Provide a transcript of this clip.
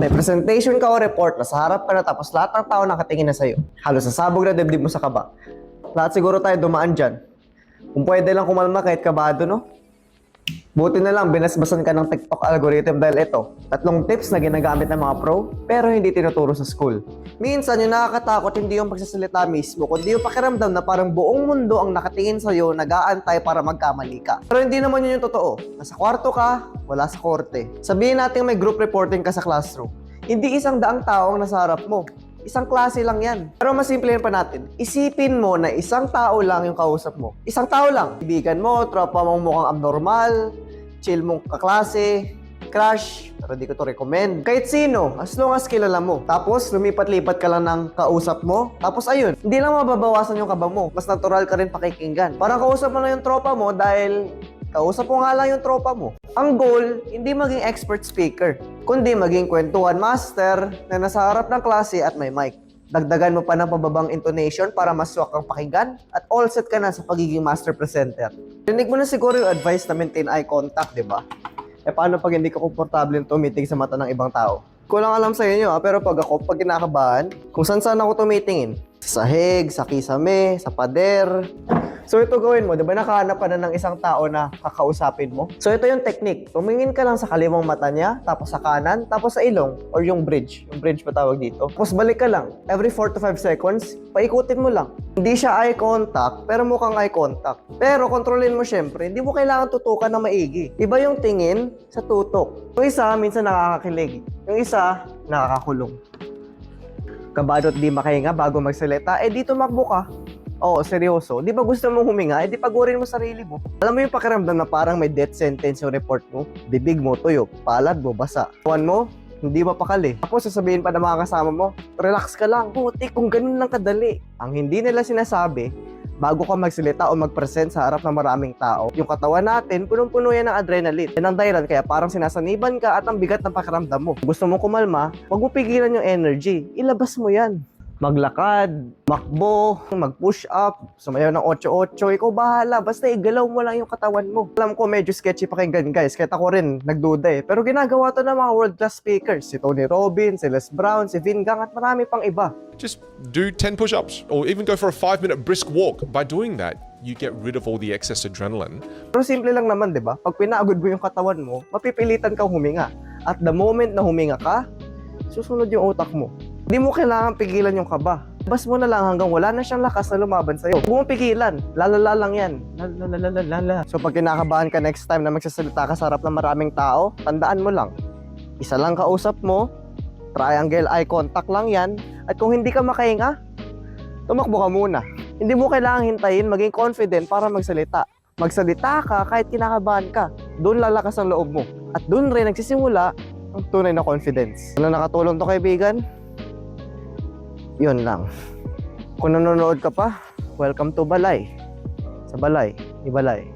May presentation ka o report, nasa harap ka na tapos lahat ng tao nakatingin na sa'yo. Halos sasabog na dibdib mo sa kaba. Lahat siguro tayo dumaan dyan. Kung pwede lang kumalma kahit kabado, no? Buti na lang, binasbasan ka ng TikTok algorithm dahil ito, tatlong tips na ginagamit ng mga pro, pero hindi tinuturo sa school. Minsan, yung nakakatakot hindi yung pagsasalita mismo, kundi yung pakiramdam na parang buong mundo ang nakatingin sa'yo, nag-aantay para magkamali ka. Pero hindi naman yun yung totoo. Nasa kwarto ka, wala sa korte. Sabihin natin may group reporting ka sa classroom. Hindi isang daang tao ang nasa harap mo. Isang klase lang yan. Pero mas simple pa natin. Isipin mo na isang tao lang yung kausap mo. Isang tao lang. Ibigan mo, tropa mong mukhang abnormal, chill mong kaklase, crush, pero di ko to recommend. Kahit sino, as long as kilala mo. Tapos, lumipat-lipat ka lang ng kausap mo. Tapos, ayun, hindi lang mababawasan yung kaba mo. Mas natural ka rin pakikinggan. Parang kausap mo na yung tropa mo dahil kausap mo nga lang yung tropa mo. Ang goal, hindi maging expert speaker, kundi maging kwentuhan master na nasa harap ng klase at may mic. Dagdagan mo pa ng pababang intonation para maswak ang pakinggan at all set ka na sa pagiging master presenter. Rinig mo na siguro yung advice na maintain eye contact, di ba? Eh paano pag hindi ka komportable tumiting sa mata ng ibang tao? Kulang alam sa inyo ha, pero pag ako, pag kinakabahan, kung saan saan ako tumitingin, sahig, sa kisame, sa pader. So ito gawin mo, di ba nakahanap ka na ng isang tao na kakausapin mo? So ito yung technique. Tumingin ka lang sa kalimang mata niya, tapos sa kanan, tapos sa ilong, or yung bridge. Yung bridge pa tawag dito. Tapos balik ka lang. Every 4 to 5 seconds, paikutin mo lang. Hindi siya eye contact, pero mukhang eye contact. Pero kontrolin mo syempre, hindi mo kailangan tutukan na maigi. Iba yung tingin sa tutok. Yung isa, minsan nakakakilig. Yung isa, nakakakulong. Kabado at di makahinga bago magsalita, eh dito makbo ka. Oo, seryoso. Di ba gusto mong huminga? Eh di pagurin mo sarili mo. Alam mo yung pakiramdam na parang may death sentence yung report mo? Bibig mo, tuyo. Palad mo, basa. Tuwan mo, hindi mapakali. Tapos sasabihin pa ng mga kasama mo, relax ka lang. Puti, kung ganun lang kadali. Ang hindi nila sinasabi, bago ka magsalita o mag-present sa harap ng maraming tao, yung katawan natin, punong-puno yan ng adrenaline. Yan ang dahilan, kaya parang sinasaniban ka at ang bigat ng pakiramdam mo. Gusto mo kumalma, huwag mo pigilan yung energy. Ilabas mo yan maglakad, makbo, mag-push up, sumayaw ng 8-8, ikaw bahala, basta igalaw mo lang yung katawan mo. Alam ko medyo sketchy pakinggan guys, kahit ako rin nagduda eh. Pero ginagawa to ng mga world-class speakers, si Tony Robbins, si Les Brown, si Vin Gang at marami pang iba. Just do 10 push ups or even go for a five minute brisk walk. By doing that, you get rid of all the excess adrenaline. Pero simple lang naman, di ba? Pag pinagod mo yung katawan mo, mapipilitan kang huminga. At the moment na huminga ka, susunod yung utak mo. Hindi mo kailangan pigilan yung kaba. Bas mo na lang hanggang wala na siyang lakas na lumaban sa'yo. Huwag mo pigilan. Lalala lang yan. Lalalala. So pag kinakabahan ka next time na magsasalita ka sa harap ng maraming tao, tandaan mo lang. Isa lang kausap mo, triangle eye contact lang yan, at kung hindi ka makahinga, tumakbo ka muna. Hindi mo kailangang hintayin maging confident para magsalita. Magsalita ka kahit kinakabahan ka. Doon lalakas ang loob mo. At doon rin nagsisimula ang tunay na confidence. Ano nakatulong to kaibigan? Yun lang. Kung nanonood ka pa, welcome to Balay. Sa Balay, ni Balay.